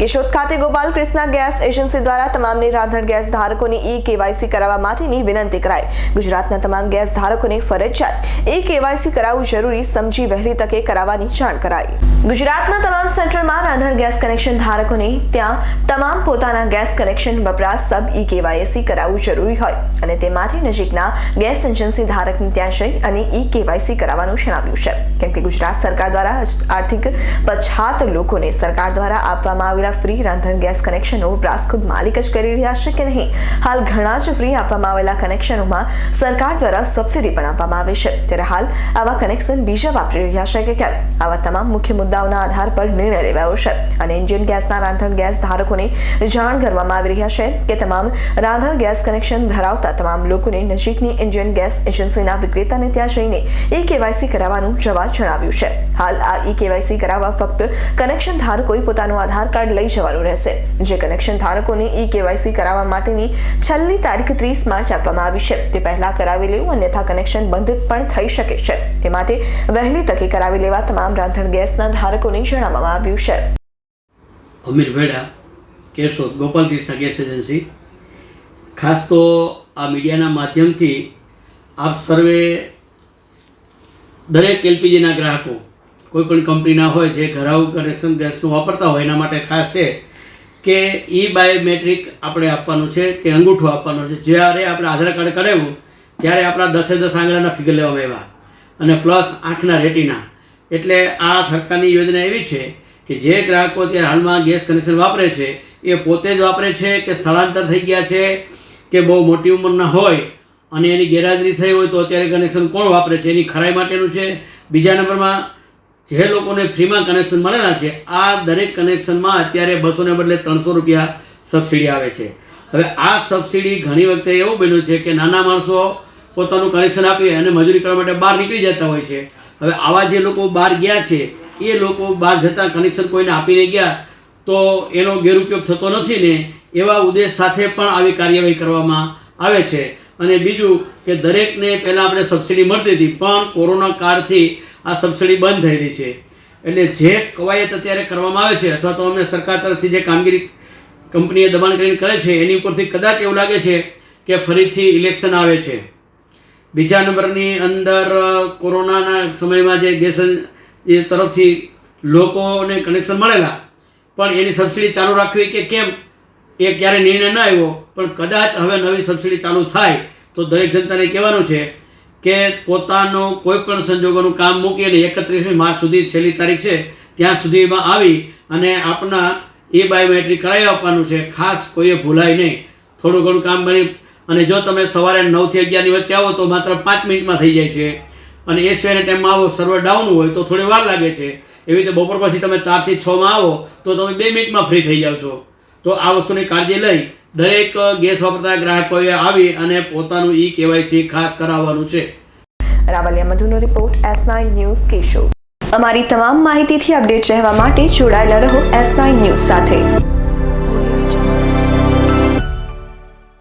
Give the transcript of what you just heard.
કેશોદ ખાતે Gopal Krishna gas agency દ્વારા તમામને રાંધણ ગેસ ધારકોની ઈ કેવાયસી કરાવવા માટેની વિનંતી કરાઈ. ગુજરાતના તમામ ગેસ ધારકોને ફરજિયાત ઈ કેવાયસી કરાવવું જરૂરી સમજી વહેલી તકે કરાવવાની જાણ કરાઈ. ગુજરાતના તમામ સેન્ટરમાં રાંધણ ગેસ કનેક્શન ધારકોને ત્યાં તમામ પોતાના ગેસ કનેક્શન વપરાશ સબ ઈ કેવાયસી કરાવવું જરૂરી હોય અને તે માટે નજીકના ગેસ એજન્સી ધારકને ત્યાં જઈ અને ઈ કેવાયસી કરાવવાનું જણાવ્યું છે. કેમ કે ગુજરાત સરકાર દ્વારા આર્થિક પછાત લોકોને સરકાર દ્વારા આપવામાં આવેલા ફ્રી રાંધણ ગેસ કનેક્શનો વપરાશ ખુદ માલિક જ કરી રહ્યા છે કે નહીં? હાલ ઘણા જ ફ્રી આપવામાં આવેલા કનેક્શનોમાં સરકાર દ્વારા સબસિડી પણ આપવામાં આવે છે. ત્યારે હાલ આવા કનેક્શન બીજા વાપરી રહ્યા છે કે કેમ આવા તમામ મુખ્ય મુદ્દાઓના આધાર પર નિર્ણય લેવાયો છે. અને ઇન્ડિયન ગેસના રાંધણ ગેસ ધારકોને જાણ કરવામાં આવી રહ્યા છે કે તમામ રાંધણ ગેસ કનેક્શન ધરાવતા તમામ લોકોને નજીકની ઇન્ડિયન ગેસ એજન્સીના વિક્રેતાને ત્યાં જઈને ઈ કેવાયસી કરાવવાનું જવા જણાવ્યું છે. હાલ આ ઈ કેવાયસી કરાવવા ફક્ત કનેક્શન ધારકોએ પોતાનું આધાર કાર્ડ લઈ જવાનું રહેશે. જે કનેક્શન ધારકોને ઈ કેવાયસી કરાવવા માટેની છેલ્લી તારીખ ત્રીસ માર્ચ આપવામાં આવી છે. તે પહેલા કરાવી લેવું અન્યથા કનેક્શન બંધ પણ થઈ શકે છે. તે માટે વહેલી તકે કરાવી લેવા તમામ રાંધણ ગેસના ધારકોને જણાવવામાં આવ્યું છે. Amir Bheda, Keshod, Gopal Krishna gas agency. ખાસ તો આ મીડિયાના માધ્યમથી આપ સર્વે દરેક એલપીજીના ગ્રાહકો કોઈ પણ કંપનીના હોય જે ઘરાઉ કનેક્શન ગેસનું વાપરતા હોય, એના માટે ખાસ છે કે ઈ બાયોમેટ્રિક આપણે આપવાનું છે કે અંગૂઠો આપવાનો છે. જ્યારે આપણે આધાર કાર્ડ કરાવ્યું ત્યારે આપણા દસે દસ આંગળાના ફિગર લેવામાં આવ્યા અને પ્લસ આંખના રેટીના. એટલે આ સરકારની યોજના એવી છે કે જે ગ્રાહકો અત્યારે હાલમાં ગેસ કનેક્શન વાપરે છે, એ પોતે જ વાપરે છે કે સ્થળાંતર થઈ ગયા છે કે બહુ મોટી ઉંમરના હોય અને એની ગેરહાજરી થઈ હોય તો અત્યારે કનેક્શન કોણ વાપરે છે? એની ખરાઈ માટેનું છે. બીજા નંબરમાં જે લોકોને ફ્રીમાં કનેક્શન મળેલા છે, આ દરેક કનેક્શનમાં અત્યારે બસોને બદલે ત્રણસો રૂપિયા સબસિડી આવે છે. હવે આ સબસિડી ઘણી વખતે એવું બન્યું છે કે નાના માણસો પોતાનું કનેક્શન આપી અને મજૂરી કરવા માટે બહાર નીકળી જતા હોય છે. હવે આવા જે લોકો બહાર ગયા છે, એ લોકો બહાર જતાં કનેક્શન કોઈને આપીને ગયા, તો એનો ગેરઉપયોગ થતો નથી ને એવા ઉદ્દેશ સાથે પણ આવી કાર્યવાહી કરવામાં આવે છે. અને બીજું કે દરેકને પહેલાં આપણે સબસિડી મળતી હતી, પણ કોરોના કાળથી આ સબસિડી બંધ થયેલી છે. એટલે જે કવાયત અત્યારે કરવામાં આવે છે, અથવા તો અમને સરકાર તરફથી જે કામગીરી કંપનીએ દબાણ કરીને કરે છે, એની ઉપરથી કદાચ એવું લાગે છે કે ફરીથી ઇલેક્શન આવે છે. બીજા નંબરની અંદર કોરોનાના સમયમાં જે ગેસ એ તરફથી લોકોને કનેક્શન મળેલા, પણ એની સબસિડી ચાલુ રાખવી કે કેમ, એ ક્યારે નિર્ણય ન આવ્યો, પણ કદાચ હવે નવી સબસિડી ચાલુ થાય, તો દરેક જનતાને કહેવાનું છે કે પોતાનું કોઈ પણ સંજોગોનું કામ મૂકી અને એકત્રીસમી માર્ચ સુધી છેલ્લી તારીખ છે, ત્યાં સુધીમાં આવી અને આપના એ બાયોમેટ્રિક કરાવી આપવાનું છે. ખાસ કોઈએ ભૂલાય નહીં. થોડું ઘણું કામ બની અને જો તમે સવારે નવથી અગિયારની વચ્ચે આવો તો માત્ર પાંચ મિનિટમાં થઈ જાય છે. અને એ સિવાયના ટાઈમમાં આવો, સર્વર ડાઉન હોય તો થોડી વાર લાગે છે. એવી રીતે બપોર પછી તમે ચારથી છમાં આવો તો તમે બે મિનિટમાં ફ્રી થઈ જાઓ છો. તો આ વસ્તુની કાળજી લઈ દરેક ગેસ વાપરતા ગ્રાહકોએ આવી અને પોતાનું ઈ કેવાયસી ખાસ કરાવવાનું છે. રાવલિયા મધુનો રિપોર્ટ એસ નાઇન ન્યૂઝ કેશો અમારી તમામ માહિતીથી અપડેટ રહેવા માટે જોડાયેલા રહો એસ નાઇન ન્યૂઝ સાથે.